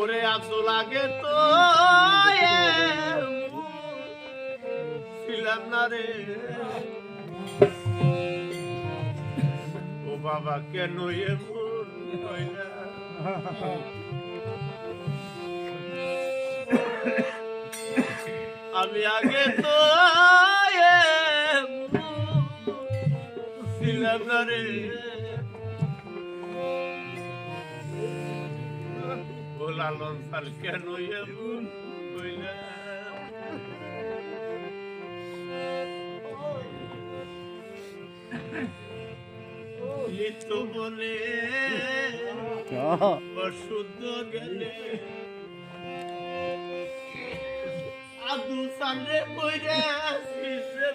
ওরে এত লাগে তো এ ছিলাম না রে। ও বাবা, কেন হইলা? আমি আগে তো ছিলাম না রে। লালন সাল কেন এমন হইলা? নিত্য বলে অশুদ্ধ গেলে আদু সালে কইরে শিশে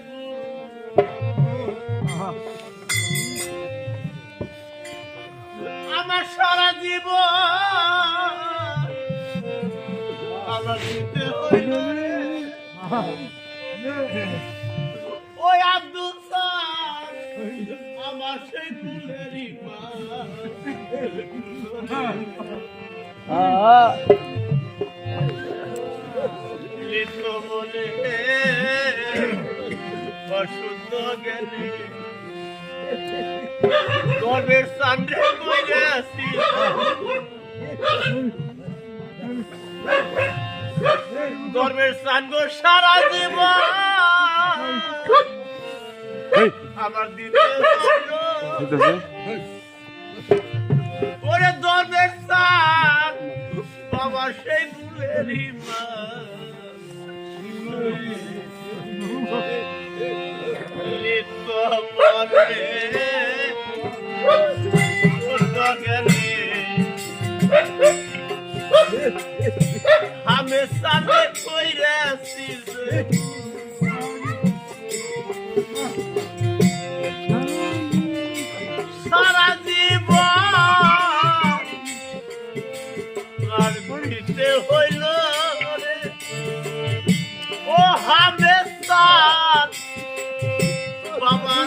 আমার সারা জীব ওই আব্দুল আমার সেই ফুলেরই বলে অশুদ্ধ গেলে গর্বের সামনে আসি। গর্বের সাঙ্গ সারা জীব আমার হইল। ওরে দর্বের সান বাবা সেই ফুলেরই মা। নিত্য বাবা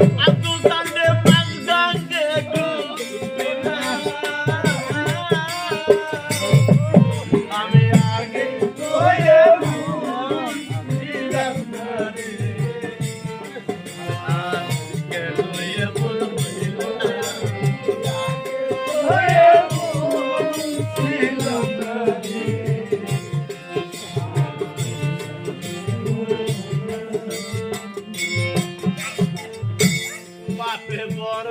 আব্দুল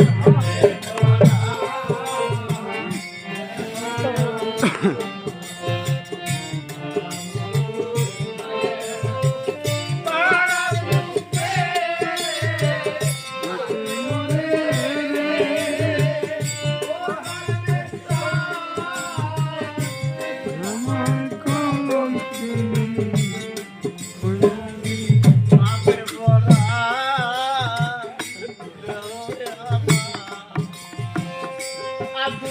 Yeah. সাধু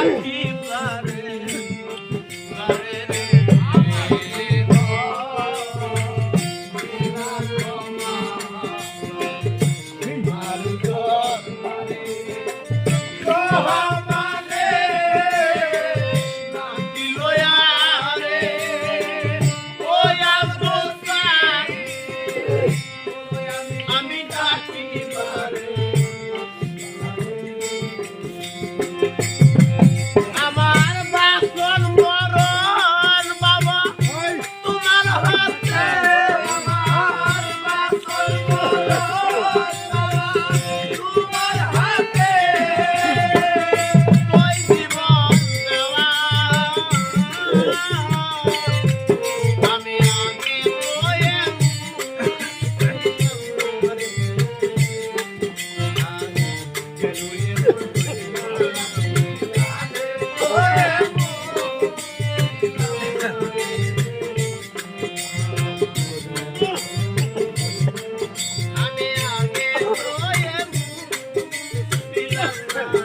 Rocky. Yeah.